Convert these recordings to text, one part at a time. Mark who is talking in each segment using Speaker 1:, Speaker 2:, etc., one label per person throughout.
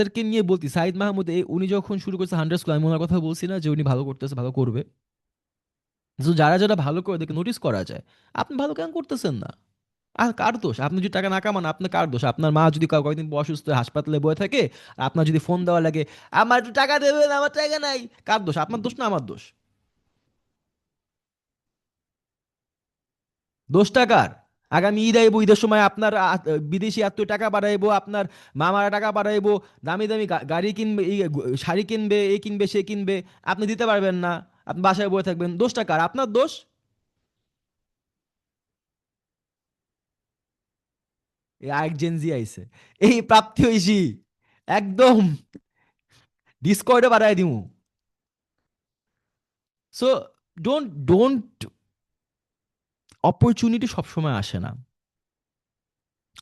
Speaker 1: তাদেরকে নিয়ে বলতি, সাইদ মাহমুদ উনি যখন শুরু করছে হান্ড্রেড স্কুল আমি ওনার কথা বলছি না যে উনি ভালো করতেছে, ভালো করবে। তো যারা যারা ভালো করে দেখে নোটিস করা যায়, আপনি ভালো কেন করতেছেন না? আর কার দোষ? আপনি যদি টাকা না কামান, আপনার কার দোষ? আপনার মা যদি কয়েকদিন অসুস্থ হাসপাতালে বয়ে থাকে আপনার যদি ফোন দেওয়া লাগে, আমার একটু টাকা দেবেন, আমার টাকা নাই। কার দোষ? আপনার দোষ না আমার দোষ? দোষটা কার? আগামী ঈদ আইব, ঈদের সময় আপনার বিদেশি আত্মীয় টাকা বাড়াইবো, আপনার মামারা টাকা বাড়াইবো, দামি দামি গাড়ি কিনবে শাড়ি কিনবে, এ কিনবে, সে কিনবে, আপনি দিতে পারবেন না, আপনি বাসায় বয়ে থাকবেন, দোষটা কার? আপনার দোষ? আরেক জেনজি আইছে, এই প্রাপ্তি হইছি, একদম ডিসকর্ডে বাড়াই দিমু। সো ডোন্ট ডোন্ট অপরচুনিটি সবসময় আসে না।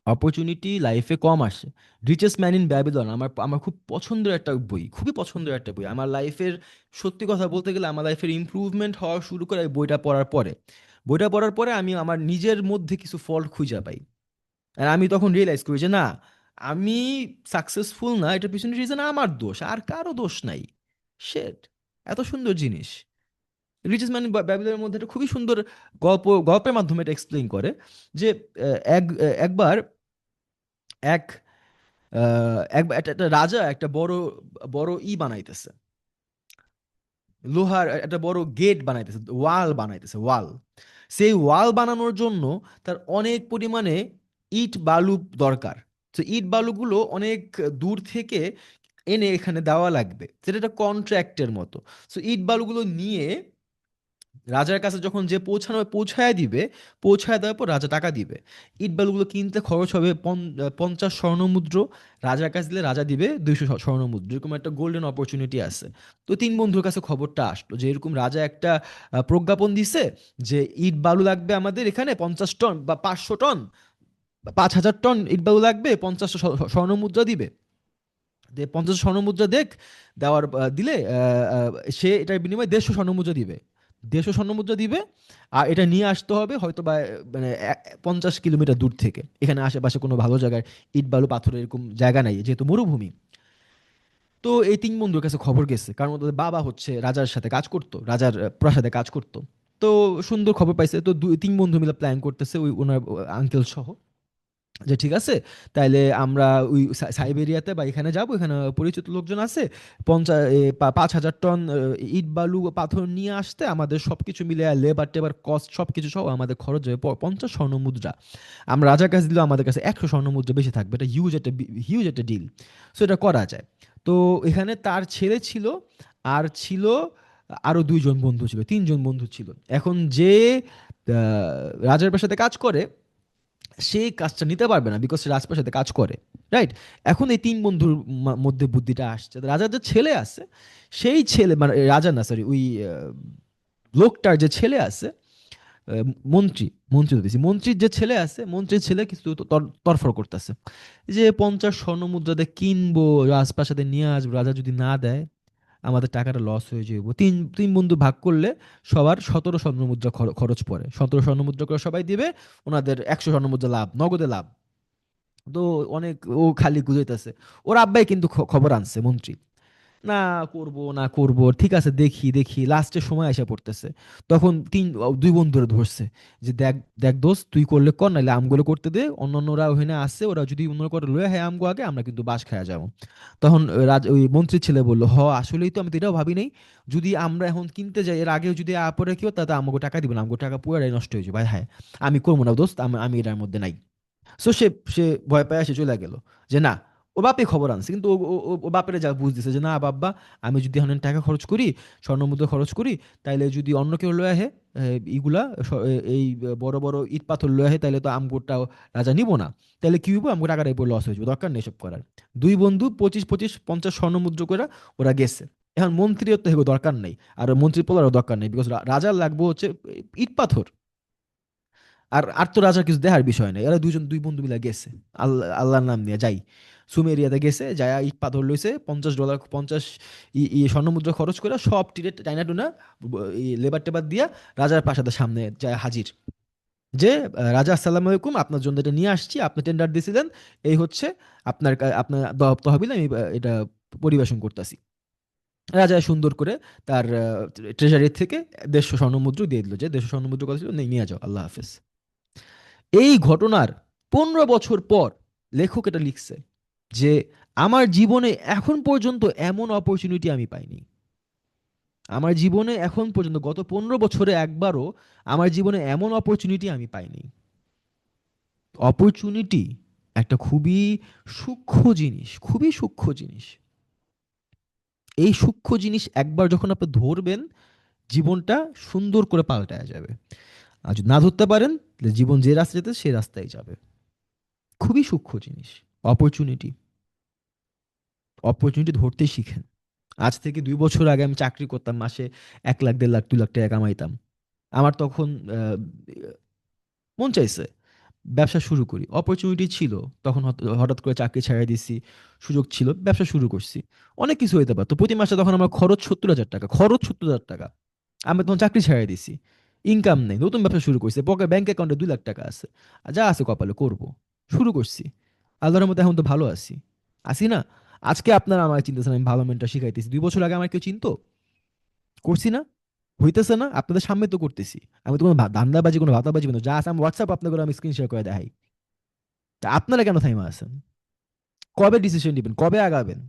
Speaker 1: অপরচুনিটি লাইফে কম আসে। রিচেস্ট ম্যান ইন ব্যাবিলন আমার আমার খুব পছন্দের একটা বই, খুবই পছন্দের একটা বই। আমার লাইফের সত্যি কথা বলতে গেলে আমার লাইফের ইমপ্রুভমেন্ট হওয়া শুরু করে এই বইটা পড়ার পরে। বইটা পড়ার পরে আমি আমার নিজের মধ্যে কিছু ফল্ট খুঁজে পাই। আর আমি তখন রিয়েলাইজ করি যে না, আমি সাকসেসফুল না, এটার পিছনে রিজন আমার দোষ, আর কারও দোষ নাই। শেট এত সুন্দর জিনিস। রিচেস ম্যান ব্যাবিলনের মধ্যে একটা খুবই সুন্দর গল্প, গল্পের মাধ্যমে এটা এক্সপ্লেইন করে যে এক একবার এক একটা রাজা একটা বড় বড় ই বানাইতেছে। লোহার একটা বড় গেট বানাইতেছে ওয়াল বানাইতেছে ওয়াল সেই ওয়াল বানানোর জন্য তার অনেক পরিমাণে ইট বালু দরকার। তো ইট বালুগুলো অনেক দূর থেকে এনে এখানে দেওয়া লাগবে। সেটা একটা কন্ট্রাক্টের মতো। সো ইট বালুগুলো নিয়ে রাজার কাছে যখন যে পৌঁছানো পৌঁছায় দিবে, পৌঁছায় দেওয়ার পর রাজা টাকা দিবে। ইট বালুগুলো কিনতে খরচ হবে পঞ্চাশ স্বর্ণমুদ্র। রাজার কাছে দিলে রাজা দিবে দুইশো স্বর্ণমুদ্র। এরকম একটা গোল্ডেন অপরচুনিটি আছে। তো তিন বন্ধুর কাছে খবরটা আসলো যে, এরকম রাজা একটা প্রজ্ঞাপন দিছে যে, ইট বালু লাগবে আমাদের এখানে পঞ্চাশ টন বা পাঁচশো টন। পাঁচ হাজার টন ইট বালু লাগবে, পঞ্চাশ স্বর্ণমুদ্রা দিবে। যে পঞ্চাশ স্বর্ণমুদ্রা দেখ, দেওয়ার দিলে সে এটার বিনিময়ে দেড়শো স্বর্ণমুদ্রা দিবে। দেড়শো স্বর্ণমুদ্রা দিবে, আর এটা নিয়ে আসতে হবে হয়তো বা মানে পঞ্চাশ কিলোমিটার দূর থেকে। এখানে আশেপাশে কোনো ভালো জায়গায় ইট বালু পাথরের এরকম জায়গা নাই, যেহেতু মরুভূমি। তো এই তিন বন্ধুর কাছে খবর গেছে, কারণ ওদের বাবা হচ্ছে রাজার সাথে কাজ করতো, রাজার প্রাসাদে কাজ করতো। তো সুন্দর খবর পাইছে, তো দুই, তিন বন্ধু মিলে প্ল্যান করতেছে ওই ওনার আঙ্কেল সহ। যে ঠিক আছে, তাইলে আমরা ওই সাইবেরিয়াতে বা এখানে যাব, এখানে পরিচিত লোকজন আছে পঞ্চাশ পাঁচ হাজার টন ইট, বালু, পাথর নিয়ে আসতে আমাদের সব কিছু মিলে লেবার টেবার কস্ট সব কিছু সহ আমাদের খরচ হবে পঞ্চাশ স্বর্ণ মুদ্রা। আমরা রাজার কাছে দিলেও আমাদের কাছে একশো স্বর্ণ মুদ্রা বেশি থাকবে। এটা হিউজ একটা হিউজ একটা ডিল সো এটা করা যায়। তো এখানে তার ছেলে ছিল, আর ছিল আরও দুইজন বন্ধু ছিল, তিনজন বন্ধু ছিল। এখন যে রাজার পেশাতে কাজ করে সে কাজটা নিতে পারবে না বিকজ সে রাজপ্রাসাদে কাজ করে রাইট এখন এই তিন বন্ধুর মধ্যে বুদ্ধিটা আসছে। রাজার যে ছেলে আছে, সেই ছেলে মানে রাজা না সরি ওই লোকটার যে ছেলে আছে মন্ত্রী মন্ত্রী বেশি, মন্ত্রীর যে ছেলে আছে, মন্ত্রীর ছেলে কিছু তর- তরফর করতেছে। যে পঞ্চাশ স্বর্ণ মুদ্রাতে কিনবো, রাজপ্রাসাদে নিয়ে আসব, রাজা যদি না দেয় আমাদের টাকাটা লস হয়ে যাব তিন তিন বন্ধু ভাগ করলে সবার সতেরো স্বর্ণ মুদ্রা খর- খরচ পড়ে। সতেরো স্বর্ণমুদ্রা করে সবাই দিবে, ওনাদের একশো স্বর্ণমুদ্রা লাভ, নগদে লাভ। তো অনেক ও খালি গুজাইতেছে। ওর আব্বাই কিন্তু খবর আনছে, মন্ত্রী। না, করব না করব, ঠিক আছে, দেখি দেখি। লাস্টের সময় এসে পড়তেছে। তখন তিন, দুই বন্ধুরা ধরছে যে, দেখ দেখ দোস্ত, তুই করলে কর নাহলে আমগুলো করতে দে। অন্যান্যরা ওখানে আসছে, ওরা যদি অন্য করে লয়ে হ্যাঁ আমগো আগে, আমরা কিন্তু বাস খাওয়া যাব। তখন রাজ, ওই মন্ত্রীর ছেলে বলল, হ, আসলেই তো আমি তো এটাও ভাবি নাই। যদি আমরা এখন কিনতে যাই, এর আগেও যদি আপরে কেউ, তাতে আমাকে টাকা দিবে না আমাকে টাকা পুরাই নষ্ট হয়ে যাবে। ভাই হ্যাঁ আমি করব না দোস্ত, আমি আমি এটার মধ্যে নাই। সো সে সে ভয় পায় সে চলে গেল যে, না ও বাপে খবর আনছে, কিন্তু ও- বাপের যা বুঝ দিছে যে, না বাব্বা, আমি যদি এখন টাকা খরচ করি স্বর্ণমুদ্রা খরচ করি, তাইলে যদি অন্য কেউ লয়ে আহে ইগুলা এই বড় বড় ইট পাথর লয়ে আহে, তাইলে তো আমগোটাও রাজা নিব না। তাহলে কি হইব? আমগো টাকাটা এরপর লস হয়ে যাবে, দরকার নেই সব করার। দুই বন্ধু পঁচিশ পঁচিশ, পঞ্চাশ স্বর্ণমুদ্রা করে ওরা গেছে। এখন মন্ত্রীর তো হেগো দরকার নেই, আর মন্ত্রী পোলারও দরকার নেই বিকজ রাজার লাগবে হচ্ছে ইট পাথর। আর আর তো রাজার কিছু দেখার বিষয় নেই, এরা দুইজন, দুই বন্ধু মিলে গেছে। আল্লাহ আল্লাহর নাম নিয়ে যাই। সুমেরিয়াতে গেছে যায় ইট পাথর লইছে পঞ্চাশ ডলার পঞ্চাশ ই- স্বর্ণমুদ্রা খরচ করে সব টিরে টাইনা টুনা লেবার টেবার দিয়া রাজার প্রাসাদের সামনে যায় হাজির। যে রাজা আসসালামু আলাইকুম আপনার জন্য এটা নিয়ে আসছি আপনি টেন্ডার দিয়েছিলেন এই হচ্ছে আপনার আপনার তহবিলে আমি এটা পরিবেশন করতেছি। রাজা সুন্দর করে তার ট্রেজারি থেকে দেড়শো স্বর্ণমুদ্রা দিয়ে দিল যে দেড়শো স্বর্ণমুদ্রা কথা ছিল? "নেই, নিয়ে যাও আল্লাহ হাফেজ। এই ঘটনার পনেরো বছর পর লেখক এটা লিখছে। যে আমার জীবনে এখন পর্যন্ত এমন অপরচুনিটি আমি পাইনি। আমার জীবনে এখন পর্যন্ত গত পনেরো বছরে একবারও আমার জীবনে এমন অপরচুনিটি আমি পাইনি। অপরচুনিটি একটা খুবই সূক্ষ্ম জিনিস, খুবই সূক্ষ্ম জিনিস। এই সূক্ষ্ম জিনিস একবার যখন আপনি ধরবেন, জীবনটা সুন্দর করে পাল্টায় যাবে। আর যদি না ধরতে পারেন জীবন যে রাস্তা যেতে সেই রাস্তায় যাবে। খুবই সূক্ষ্ম জিনিস। অপরচুনিটি অপরচুনিটি ধরতে শিখেন। আজ থেকে দুই বছর আগে আমি চাকরি করতাম, মাসে এক লাখ, দেড় লাখ, দুই লাখ টাকা কামাইতাম। আমার তখন মন চাইছে, ব্যবসা শুরু করি। অপরচুনিটি ছিল, তখন হঠাৎ করে চাকরি ছেড়ে দিছি, সুযোগ ছিল, ব্যবসা শুরু করছি। অনেক কিছু হইতে পারতো। প্রতি মাসে তখন আমার খরচ সত্তর হাজার টাকা, খরচ সত্তর হাজার টাকা। আমি তখন চাকরি ছেড়ে দিছি। ইনকাম নেই, নতুন ব্যবসা শুরু করছি। পকে ব্যাংক অ্যাকাউন্টে দুই লাখ টাকা আছে। যা আছে কপালে, করব। শুরু করছি। আল্লাহর মধ্যে এখন তো ভালো আছি। আছি না? আজকে আপনারা আমার চিন্তাছেন, আমি ভালো মেনটা শিখাইতেছি। দুই বছর আগে আমার কেউ চিনতো? করছি না? হইতেছে না? আপনাদের সামনে তো করতেছি। আমি তো কোনো দান্দাবাজি কোনো ভাতাবাজি কোনো যা আছে আমি হোয়াটসঅ্যাপ আপনাদের আমি স্ক্রিন শেয়ার করে দেখাই। তা আপনারা কেন থাইমা আছেন? কবে ডিসিশন নেবেন? কবে আগাবেন?